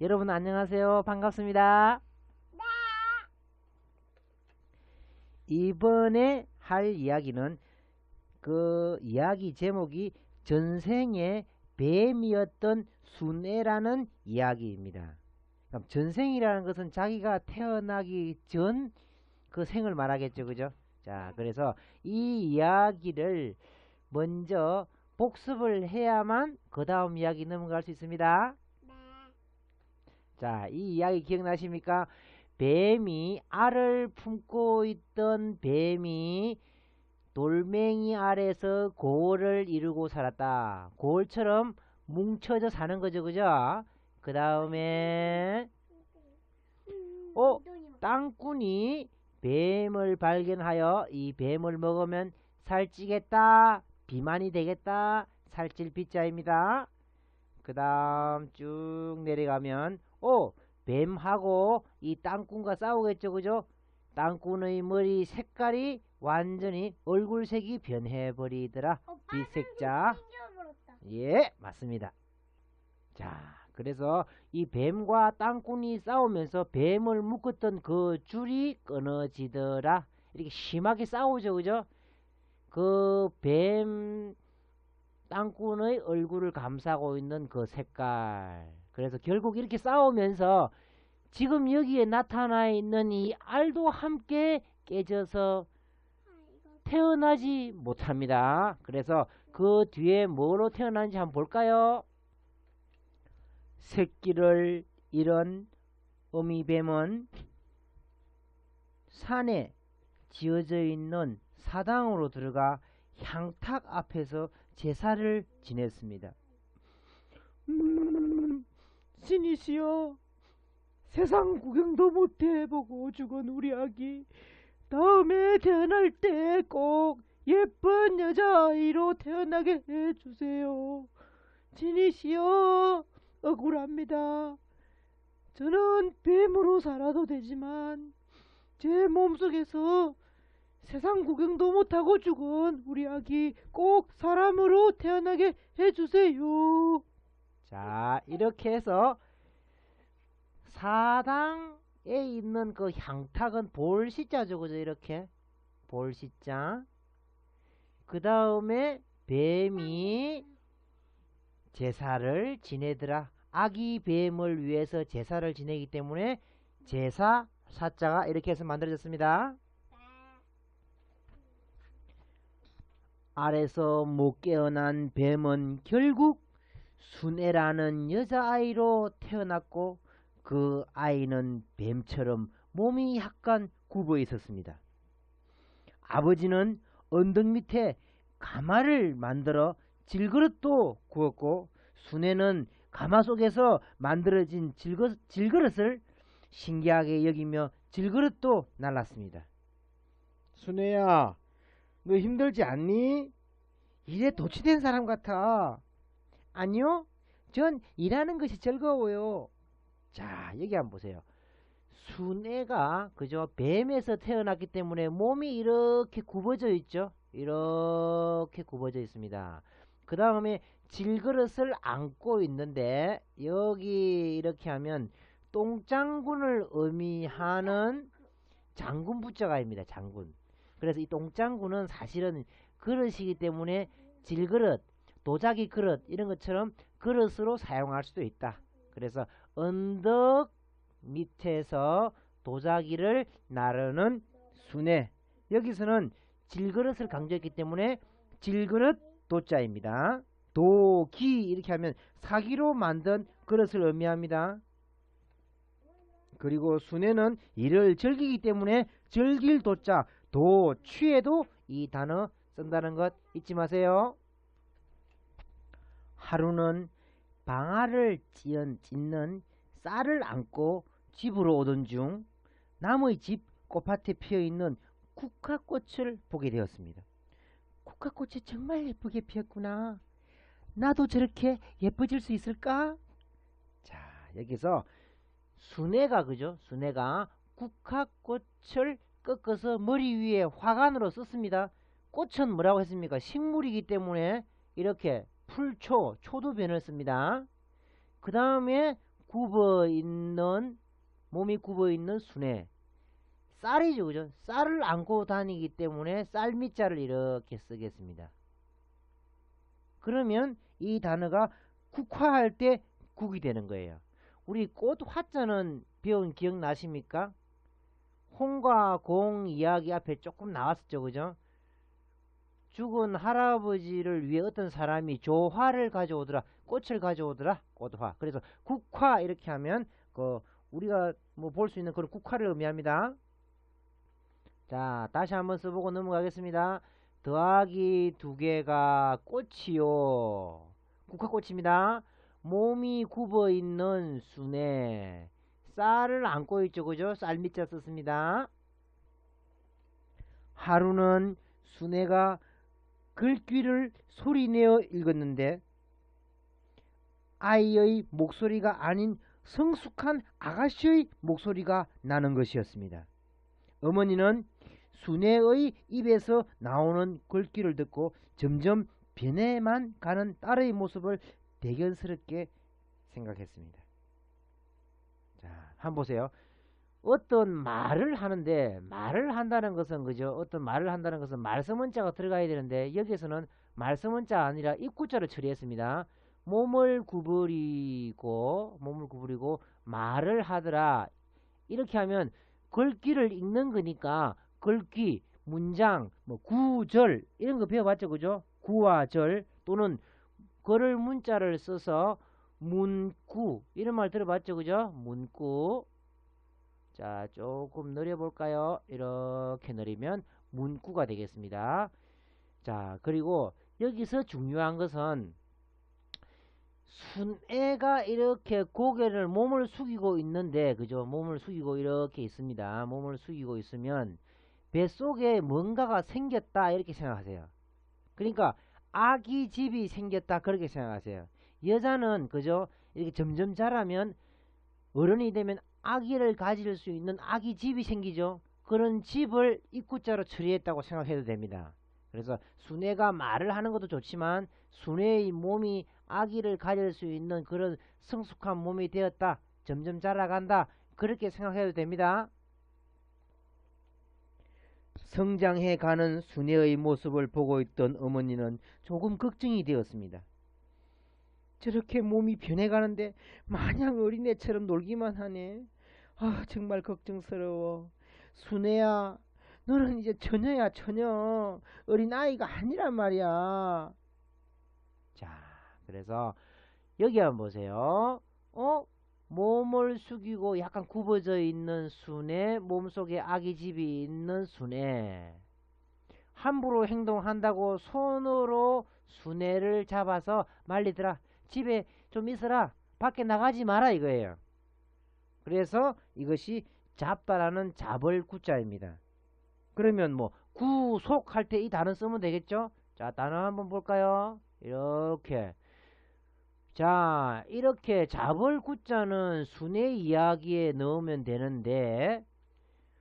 여러분 안녕하세요. 반갑습니다. 이번에 할 이야기는 그 이야기 제목이 전생에 뱀이었던 순애라는 이야기입니다. 그럼 전생이라는 것은 자기가 태어나기 전 그 생을 말하겠죠. 그죠? 자, 그래서 이 이야기를 먼저 복습을 해야만 그 다음 이야기 넘어갈 수 있습니다. 자, 이 이야기 기억나십니까? 뱀이 알을 품고 있던 뱀이 돌멩이 아래서 고을을 이루고 살았다. 고을처럼 뭉쳐져 사는 거죠, 그죠? 그 다음에, 어, 땅꾼이 뱀을 발견하여 이 뱀을 먹으면 살찌겠다, 비만이 되겠다, 살찔 비자입니다. 그 다음 쭉 내려가면, 오, 뱀하고 이 땅꾼과 싸우겠죠, 그죠? 땅꾼의 머리 색깔이 완전히 얼굴색이 변해버리더라. 어, 비색자. 생겨버렸다. 예, 맞습니다. 자, 그래서 이 뱀과 땅꾼이 싸우면서 뱀을 묶었던 그 줄이 끊어지더라. 이렇게 심하게 싸우죠, 그죠? 그 뱀 땅꾼의 얼굴을 감싸고 있는 그 색깔. 그래서 결국 이렇게 싸우면서 지금 여기에 나타나 있는 이 알도 함께 깨져서 태어나지 못합니다. 그래서 그 뒤에 뭐로 태어난지 한번 볼까요? 새끼를 잃은 어미뱀은 산에 지어져 있는 사당으로 들어가 향탁 앞에서 제사를 지냈습니다. 음, 신이시여, 세상 구경도 못 해보고 죽은 우리 아기 다음에 태어날 때 꼭 예쁜 여자아이로 태어나게 해주세요. 진이시여 억울합니다. 저는 뱀으로 살아도 되지만 제 몸속에서 세상 구경도 못하고 죽은 우리 아기 꼭 사람으로 태어나게 해주세요. 자 이렇게 해서 사당에 있는 그 향탁은 볼시자죠 그죠 이렇게. 볼시자. 그 다음에 뱀이 제사를 지내더라. 아기 뱀을 위해서 제사를 지내기 때문에 제사 사자가 이렇게 해서 만들어졌습니다. 아래서 못 깨어난 뱀은 결국 순애라는 여자아이로 태어났고 그 아이는 뱀처럼 몸이 약간 굽어 있었습니다. 아버지는 언덕 밑에 가마를 만들어 질그릇도 구웠고 순애는 가마 속에서 만들어진 질거, 질그릇을 신기하게 여기며 질그릇도 날랐습니다. 순애야, 너 힘들지 않니? 일에 도취된 사람 같아. 아니요, 전 일하는 것이 즐거워요. 자, 여기 한번 보세요. 순애가 그죠? 뱀에서 태어났기 때문에 몸이 이렇게 굽어져 있죠. 이렇게 굽어져 있습니다. 그 다음에 질그릇을 안고 있는데 여기 이렇게 하면 똥장군을 의미하는 장군 부자가입니다. 장군. 그래서 이 똥장군은 사실은 그릇이기 때문에 질그릇, 도자기 그릇 이런 것처럼 그릇으로 사용할 수도 있다. 그래서 언덕 밑에서 도자기를 나르는 순애 여기서는 질그릇을 강조했기 때문에 질그릇 도자입니다. 도기 이렇게 하면 사기로 만든 그릇을 의미합니다. 그리고 순애는 이를 즐기기 때문에 즐길 도자 도취에도 이 단어 쓴다는 것 잊지 마세요. 하루는 방아를 찌은 찢는 쌀을 안고 집으로 오던 중 남의 집 꽃밭에 피어있는 국화꽃을 보게 되었습니다. 국화꽃이 정말 예쁘게 피었구나. 나도 저렇게 예뻐질 수 있을까? 자, 여기서 순애가 그죠? 순애가 국화꽃을 꺾어서 머리 위에 화관으로 썼습니다. 꽃은 뭐라고 했습니까? 식물이기 때문에 이렇게 풀초, 초두변을 씁니다. 그 다음에 굽어 있는 몸이 굽어 있는 순에 쌀이죠, 그죠? 쌀을 안고 다니기 때문에 쌀 밑자를 이렇게 쓰겠습니다. 그러면 이 단어가 국화할 때 국이 되는 거예요. 우리 꽃 화자는 배운 기억 나십니까? 홍과 공 이야기 앞에 조금 나왔었죠, 그죠? 죽은 할아버지를 위해 어떤 사람이 조화를 가져오더라, 꽃을 가져오더라, 꽃화. 그래서 국화 이렇게 하면 그 우리가 뭐 볼 수 있는 그런 국화를 의미합니다. 자, 다시 한번 써보고 넘어가겠습니다. 더하기 두 개가 꽃이요. 국화꽃입니다. 몸이 굽어 있는 순에 쌀을 안고 있죠. 그죠? 쌀 밑자 썼습니다. 하루는 순애가 글귀를 소리내어 읽었는데 아이의 목소리가 아닌 성숙한 아가씨의 목소리가 나는 것이었습니다. 어머니는 순애의 입에서 나오는 글귀를 듣고 점점 변해만 가는 딸의 모습을 대견스럽게 생각했습니다. 자, 한번 보세요. 어떤 말을 하는데 말을 한다는 것은 그죠? 어떤 말을 한다는 것은 말씀문자가 들어가야 되는데 여기에서는 말씀문자 아니라 입구자를 처리했습니다. 몸을 구부리고 몸을 구부리고 말을 하더라. 이렇게 하면 글귀를 읽는 거니까 글귀, 문장, 뭐 구절 이런 거 배워봤죠, 그죠? 구와 절 또는 글을 문자를 써서 문구 이런 말 들어봤죠, 그죠? 문구. 자, 조금 느려볼까요? 이렇게 느리면 문구가 되겠습니다. 자, 그리고 여기서 중요한 것은 순애가 이렇게 고개를 몸을 숙이고 있는데 그죠? 몸을 숙이고 이렇게 있습니다. 몸을 숙이고 있으면 뱃속에 뭔가가 생겼다 이렇게 생각하세요. 그러니까 아기 집이 생겼다 그렇게 생각하세요. 여자는 그죠? 이렇게 점점 자라면 어른이 되면 아기를 가질 수 있는 아기 집이 생기죠 그런 집을 입구자로 처리했다고 생각해도 됩니다 그래서 순애가 말을 하는 것도 좋지만 순애의 몸이 아기를 가질 수 있는 그런 성숙한 몸이 되었다. 점점 자라간다. 그렇게 생각해도 됩니다. 성장해 가는 순애의 모습을 보고 있던 어머니는 조금 걱정이 되었습니다. 저렇게 몸이 변해가는데 마냥 어린애처럼 놀기만 하네. 아 정말 걱정스러워. 순애야 너는 이제 처녀야 처녀. 어린아이가 아니란 말이야. 자 그래서 여기 한번 보세요. 어? 몸을 숙이고 약간 굽어져 있는 순에 몸속에 아기 집이 있는 순에 함부로 행동한다고 손으로 순애를 잡아서 말리더라. 집에 좀 있어라. 밖에 나가지 마라 이거예요. 그래서 이것이 잡다라는 잡을 구자입니다. 그러면 뭐 구속할 때 이 단어 쓰면 되겠죠? 자 단어 한번 볼까요? 이렇게 자 이렇게 잡을 구자는 순의 이야기에 넣으면 되는데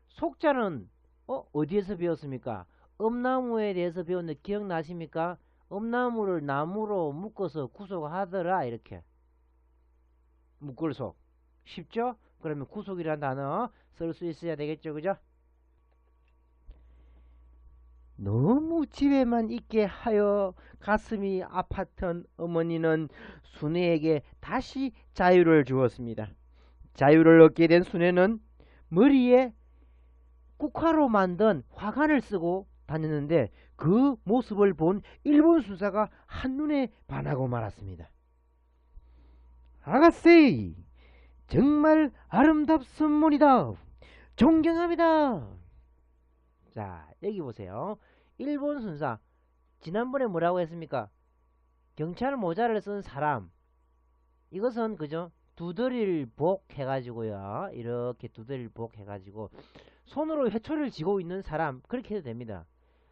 속자는 어, 어디에서 배웠습니까? 엄나무에 대해서 배웠는데 기억나십니까? 엄나무를 나무로 묶어서 구속하더라 이렇게 묶을속 쉽죠? 그러면 구속이라는 단어 쓸 수 있어야 되겠죠 그죠? 너무 집에만 있게 하여 가슴이 아팠던 어머니는 순애에게 다시 자유를 주었습니다. 자유를 얻게 된 순애는 머리에 국화로 만든 화관을 쓰고 다녔는데 그 모습을 본 일본 수사가 한눈에 반하고 말았습니다. 아가씨 정말 아름답습니다. 존경합니다. 자 여기 보세요. 일본 순사 지난번에 뭐라고 했습니까? 경찰 모자를 쓴 사람 이것은 그죠? 두드릴 복 해가지고요. 이렇게 두드릴 복 해가지고 손으로 회초리를 쥐고 있는 사람 그렇게 해도 됩니다.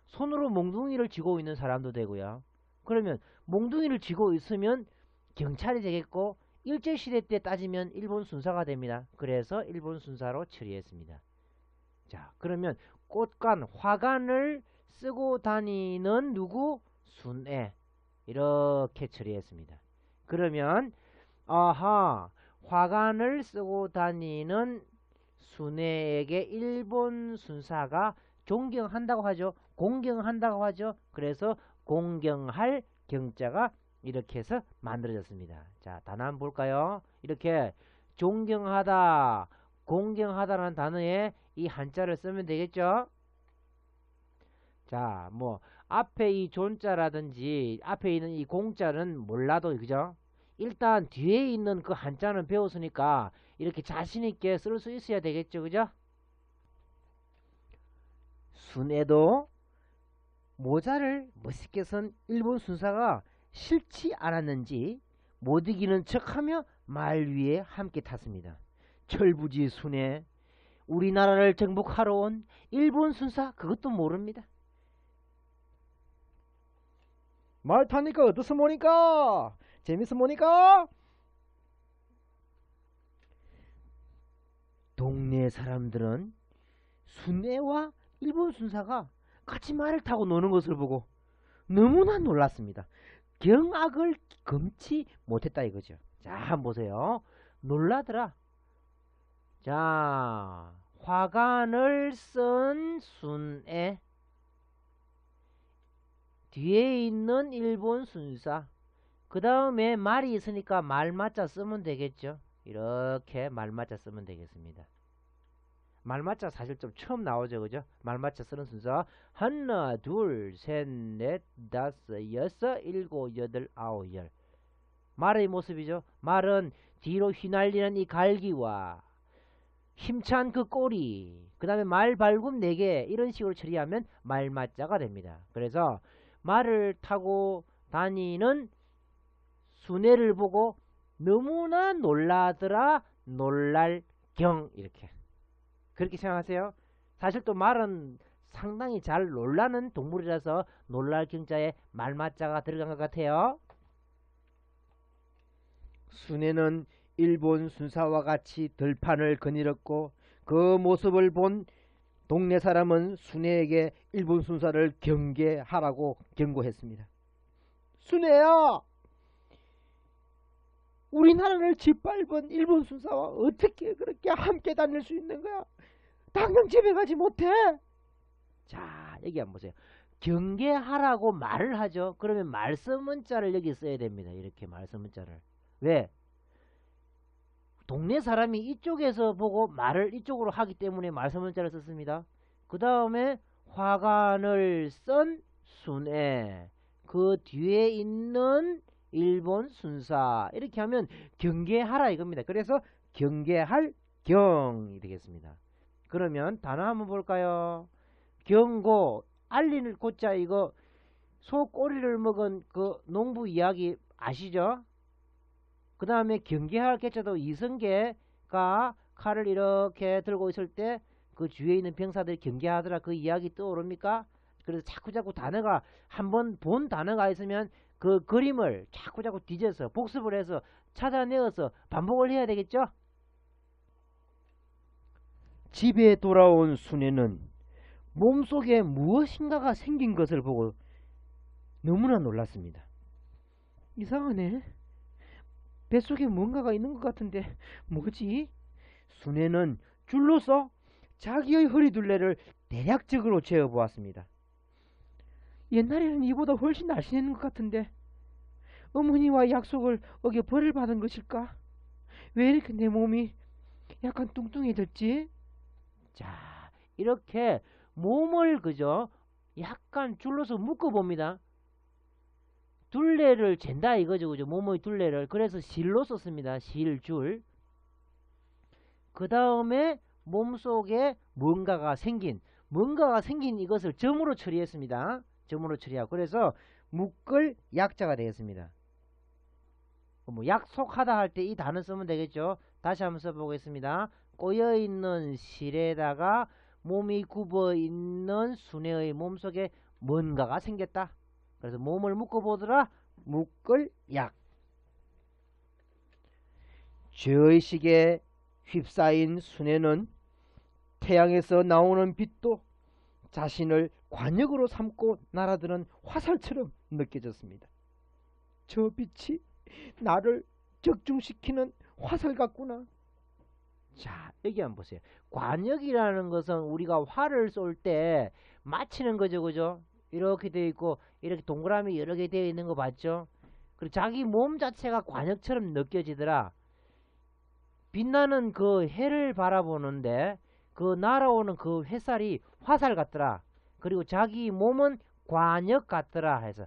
손으로 몽둥이를 쥐고 있는 사람도 되고요. 그러면 몽둥이를 쥐고 있으면 경찰이 되겠고 일제시대 때 따지면 일본 순사가 됩니다. 그래서 일본 순사로 처리했습니다. 자 그러면 꽃간 화관을 쓰고 다니는 누구? 순애 이렇게 처리했습니다. 그러면 아하 화관을 쓰고 다니는 순애에게 일본 순사가 존경한다고 하죠. 공경한다고 하죠. 그래서 공경할 경자가 이렇게 해서 만들어졌습니다. 자, 단어 한번 볼까요? 이렇게 존경하다, 공경하다라는 단어에 이 한자를 쓰면 되겠죠? 자, 뭐 앞에 이 존자라든지 앞에 있는 이 공자는 몰라도 그죠? 일단 뒤에 있는 그 한자는 배웠으니까 이렇게 자신있게 쓸 수 있어야 되겠죠. 그죠? 순에도 모자를 멋있게 쓴 일본 순사가 싫지 않았는지 못 이기는 척하며 말 위에 함께 탔습니다. 철부지 순에 우리나라를 정복하러 온 일본 순사 그것도 모릅니다. 말 타니까 어떻습니까? 재밌습니까? 동네 사람들은 순애와 일본 순사가 같이 말을 타고 노는 것을 보고 너무나 놀랐습니다. 경악을 금치 못했다 이거죠. 자, 한번 보세요. 놀라더라. 자, 화관을 쓴 순애 뒤에 있는 일본 순사 그 다음에 말이 있으니까 말맞자 쓰면 되겠죠. 이렇게 말맞자 쓰면 되겠습니다. 말맞자 사실 좀 처음 나오죠, 그죠? 말맞자 쓰는 순서 하나, 둘, 셋, 넷, 다섯, 여섯, 일곱, 여덟, 아홉, 열. 말의 모습이죠. 말은 뒤로 휘날리는 이 갈기와 힘찬 그 꼬리, 그 다음에 말 발굽 4개 이런 식으로 처리하면 말맞자가 됩니다. 그래서 말을 타고 다니는 순애를 보고 너무나 놀라더라 놀랄 경 이렇게 그렇게 생각하세요. 사실 또 말은 상당히 잘 놀라는 동물이라서 놀랄 경자에 말맞자가 들어간 것 같아요. 순애는 일본 순사와 같이 들판을 거닐었고 그 모습을 본 동네 사람은 순애에게 일본 순사를 경계하라고 경고했습니다. 순애야! 우리나라를 짓밟은 일본 순사와 어떻게 그렇게 함께 다닐 수 있는 거야? 당장 집에 가지 못해. 자, 여기 한번 보세요. 경계하라고 말을 하죠. 그러면 말씀 문자를 여기 써야 됩니다. 이렇게 말씀 문자를. 왜? 동네 사람이 이쪽에서 보고 말을 이쪽으로 하기 때문에 말씀 문자를 썼습니다. 그 다음에 화관을 쓴 순애 그 뒤에 있는 일본 순사 이렇게 하면 경계하라 이겁니다. 그래서 경계할 경이 되겠습니다. 그러면 단어 한번 볼까요? 경고 알리는 고자 이거 소 꼬리를 먹은 그 농부 이야기 아시죠? 그 다음에 경계할 개자도 이성계가 칼을 이렇게 들고 있을 때 그 주위에 있는 병사들이 경계하더라 그 이야기 떠오릅니까? 그래서 자꾸 자꾸 단어가 한번 본 단어가 있으면 그 그림을 자꾸 자꾸 뒤져서 복습을 해서 찾아내어서 반복을 해야 되겠죠? 집에 돌아온 순애는 몸속에 무엇인가가 생긴 것을 보고 너무나 놀랐습니다. 이상하네. 뱃속에 뭔가가 있는 것 같은데 뭐지? 순애는 줄로서 자기의 허리둘레를 대략적으로 재어보았습니다. 옛날에는 이보다 훨씬 날씬했는 것 같은데 어머니와 약속을 어겨 벌을 받은 것일까? 왜 이렇게 내 몸이 약간 뚱뚱해졌지? 자, 이렇게 몸을 그저 약간 줄로서 묶어봅니다. 둘레를 잰다 이거죠. 그죠? 몸의 둘레를. 그래서 실로 썼습니다. 실, 줄. 그 다음에 몸속에 뭔가가 생긴, 뭔가가 생긴 이것을 점으로 처리했습니다. 점으로 처리하고. 그래서 묶을 약자가 되겠습니다. 뭐 약속하다 할 때 이 단어 쓰면 되겠죠. 다시 한번 써보겠습니다. 꼬여있는 실에다가 몸이 굽어있는 순애의 몸속에 뭔가가 생겼다. 그래서 몸을 묶어보더라. 묶을 약. 죄의식에 휩싸인 순애는 태양에서 나오는 빛도 자신을 관역으로 삼고 날아드는 화살처럼 느껴졌습니다. 저 빛이 나를 적중시키는 화살 같구나. 자, 여기 한번 보세요. 관역이라는 것은 우리가 활을 쏠 때 맞히는 거죠, 그죠? 이렇게 되어 있고, 이렇게 동그라미 여러 개 되어 있는 거 봤죠? 그리고 자기 몸 자체가 관역처럼 느껴지더라. 빛나는 그 해를 바라보는데, 그 날아오는 그 햇살이 화살 같더라. 그리고 자기 몸은 관역 같더라 해서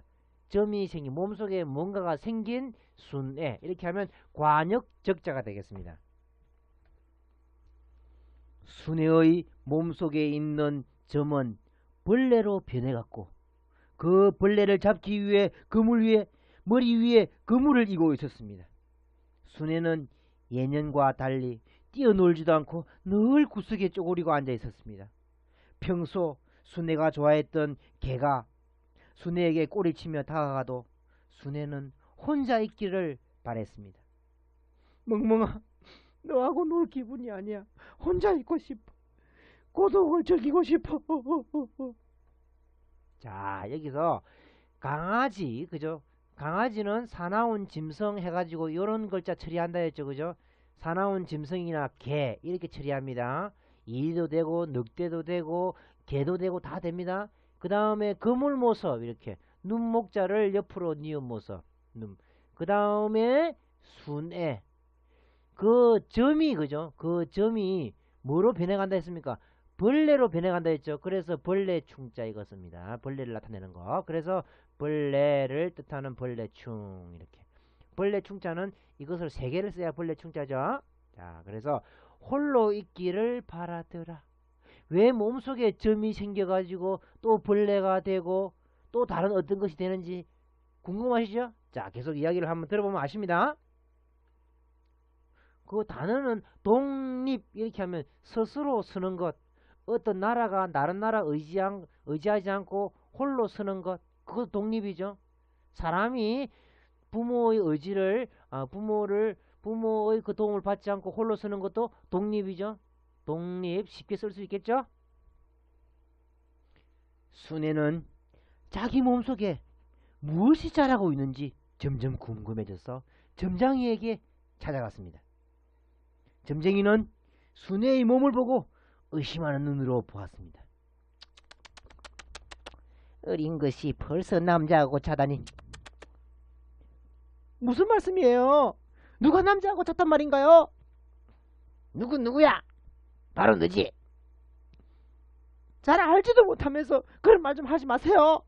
점이 생긴 몸속에 뭔가가 생긴 순애 이렇게 하면 관역 적자가 되겠습니다. 순애의 몸속에 있는 점은 벌레로 변해갔고 그 벌레를 잡기 위해 그물 위에 머리 위에 그물을 이고 있었습니다. 순애는 예년과 달리 뛰어놀지도 않고 늘 구석에 쪼그리고 앉아 있었습니다. 평소 순애가 좋아했던 개가 순애에게 꼬리치며 다가가도 순애는 혼자 있기를 바랬습니다. 멍멍아, 너하고 놀 기분이 아니야. 혼자 있고 싶어. 고독을 즐기고 싶어. 자 여기서 강아지 그죠? 강아지는 사나운 짐승 해가지고 요런 글자 처리한다 했죠 그죠? 사나운 짐승이나 개 이렇게 처리합니다. 이도 되고 늑대도 되고 개도 되고 다 됩니다. 그 다음에 그물 모습 이렇게 눈목자를 옆으로 모습 눈. 그 다음에 순애 그 점이 그죠? 그 점이 뭐로 변해간다 했습니까? 벌레로 변해간다 했죠. 그래서 벌레 충자 이것입니다. 벌레를 나타내는 거. 그래서 벌레를 뜻하는 벌레충 이렇게. 벌레 충자는 이것을 세 개를 써야 벌레 충자죠. 자, 그래서 홀로 있기를 바라더라. 왜 몸속에 점이 생겨가지고 또 벌레가 되고 또 다른 어떤 것이 되는지 궁금하시죠? 자, 계속 이야기를 한번 들어보면 아십니다. 그 단어는 독립 이렇게 하면 스스로 쓰는 것 어떤 나라가 다른 나라 의지한, 의지하지 않고 홀로 쓰는 것 그것 독립이죠. 사람이 부모의 의지를 아, 부모를 부모의 그 도움을 받지 않고 홀로 쓰는 것도 독립이죠. 독립 쉽게 쓸 수 있겠죠? 순애는 자기 몸속에 무엇이 자라고 있는지 점점 궁금해져서 점장이에게 찾아갔습니다. 점쟁이는 순애의 몸을 보고 의심하는 눈으로 보았습니다. 어린 것이 벌써 남자하고 자다니 무슨 말씀이에요? 누가 남자하고 잤단 말인가요? 누구 누구야? 바로 너지. 잘 알지도 못하면서 그런 말 좀 하지 마세요.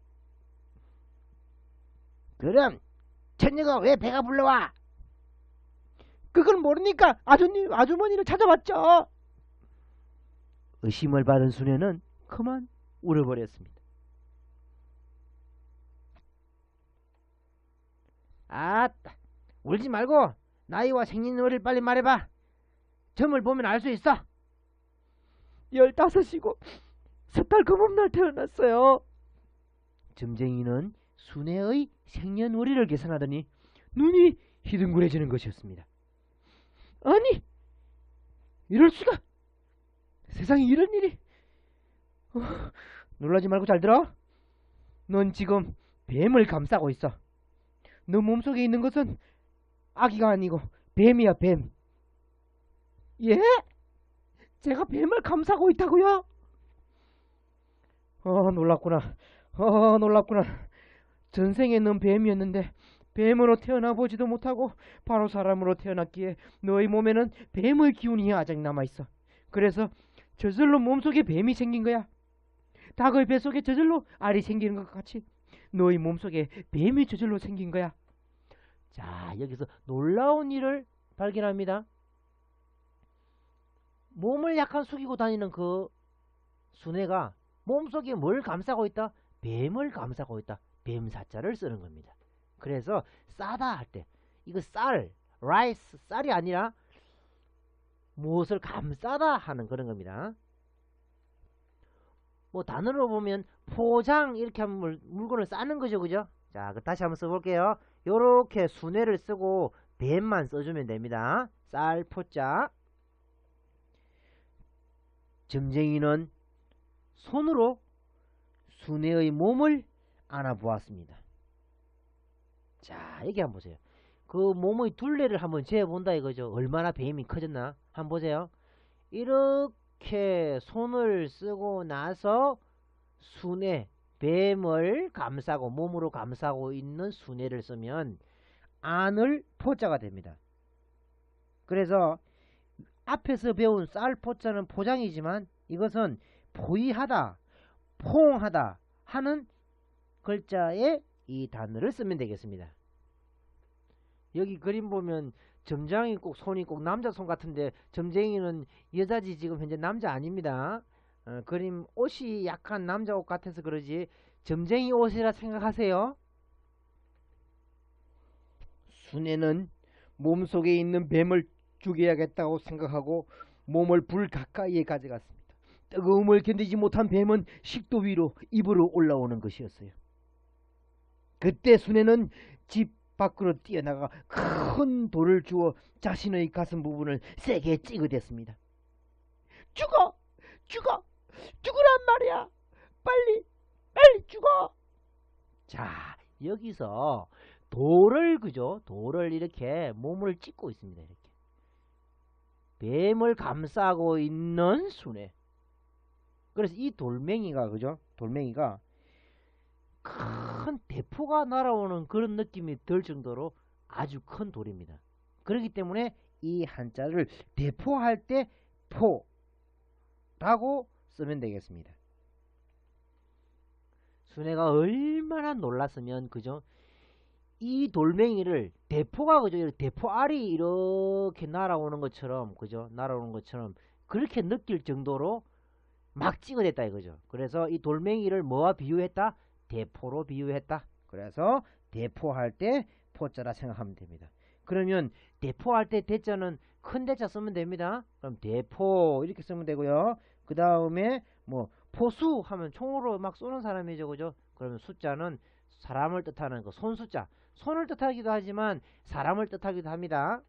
그럼 천녀가 왜 배가 불러와? 그걸 모르니까 아주님, 아주머니를 찾아봤죠. 의심을 받은 순애는 그만 울어버렸습니다. 아따, 울지 말고 나이와 생년월일 빨리 말해봐. 점을 보면 알 수 있어. 열다섯이고 세달 금음날 태어났어요. 점쟁이는 순애의 생년월일을 계산하더니 눈이 희둥그레지는 것이었습니다. 아니, 이럴 수가. 세상에 이런 일이. 어, 놀라지 말고 잘 들어. 넌 지금 뱀을 감싸고 있어. 너 몸속에 있는 것은 아기가 아니고 뱀이야 뱀. 예? 제가 뱀을 감싸고 있다고요? 어 놀랍구나. 어 놀랍구나. 전생에 넌 뱀이었는데 뱀으로 태어나 보지도 못하고 바로 사람으로 태어났기에 너의 몸에는 뱀의 기운이 아직 남아있어. 그래서 저절로 몸속에 뱀이 생긴 거야. 닭의 뱃속에 저절로 알이 생기는 것 같이 너의 몸속에 뱀이 저절로 생긴 거야. 자, 여기서 놀라운 일을 발견합니다. 몸을 약간 숙이고 다니는 그 순애가 몸속에 뭘 감싸고 있다? 뱀을 감싸고 있다. 뱀사자를 쓰는 겁니다. 그래서 싸다 할 때 이거 쌀, 라이스, 쌀이 아니라 무엇을 감싸다 하는 그런 겁니다. 뭐 단어로 보면 포장 이렇게 하면 물, 물건을 싸는 거죠. 그죠? 자, 그 다시 한번 써볼게요. 요렇게 순회를 쓰고 뱀만 써주면 됩니다. 쌀, 포자. 점쟁이는 손으로 순회의 몸을 안아보았습니다. 자, 여기 한번 보세요. 그 몸의 둘레를 한번 재본다 이거죠. 얼마나 배임이 커졌나? 한번 보세요. 이렇게 손을 쓰고 나서 순회, 뱀을 감싸고 몸으로 감싸고 있는 순회를 쓰면 안을 포자가 됩니다. 그래서 앞에서 배운 쌀 포자는 포장이지만 이것은 포위하다, 포옹하다 하는 글자에 이 단어를 쓰면 되겠습니다. 여기 그림 보면 점장이 꼭 손이 꼭 남자 손 같은데 점쟁이는 여자지 지금 현재 남자 아닙니다. 어, 그림 옷이 약간 남자 옷 같아서 그러지 점쟁이 옷이라 생각하세요. 순애는 몸속에 있는 뱀을 죽여야겠다고 생각하고 몸을 불 가까이에 가져갔습니다. 뜨거움을 견디지 못한 뱀은 식도 위로 입으로 올라오는 것이었어요. 그때 순애는 집 밖으로 뛰어나가 큰 돌을 주어 자신의 가슴 부분을 세게 찍어댔습니다. 죽어! 죽어! 죽으란 말이야! 빨리! 빨리 죽어! 자 여기서 돌을 그죠? 돌을 이렇게 몸을 찍고 있습니다. 이렇게 뱀을 감싸고 있는 순회. 그래서 이 돌멩이가 그죠? 돌멩이가 큰 대포가 날아오는 그런 느낌이 들 정도로 아주 큰 돌입니다. 그렇기 때문에 이 한자를 대포할 때 포라고 쓰면 되겠습니다. 순애가 얼마나 놀랐으면 그죠? 이 돌멩이를 대포가 그죠? 이렇게 대포 알이 이렇게 날아오는 것처럼 그죠? 날아오는 것처럼 그렇게 느낄 정도로 막 찍어냈다 이거죠. 그래서 이 돌멩이를 뭐와 비유했다? 대포로 비유했다. 그래서 대포할 때 포자라 생각하면 됩니다. 그러면 대포할 때 대자는 큰 대자 쓰면 됩니다. 그럼 대포 이렇게 쓰면 되고요. 그 다음에 뭐 포수 하면 총으로 막 쏘는 사람이죠, 그죠? 그러면 숫자는 사람을 뜻하는 그 손 숫자. 손을 뜻하기도 하지만 사람을 뜻하기도 합니다.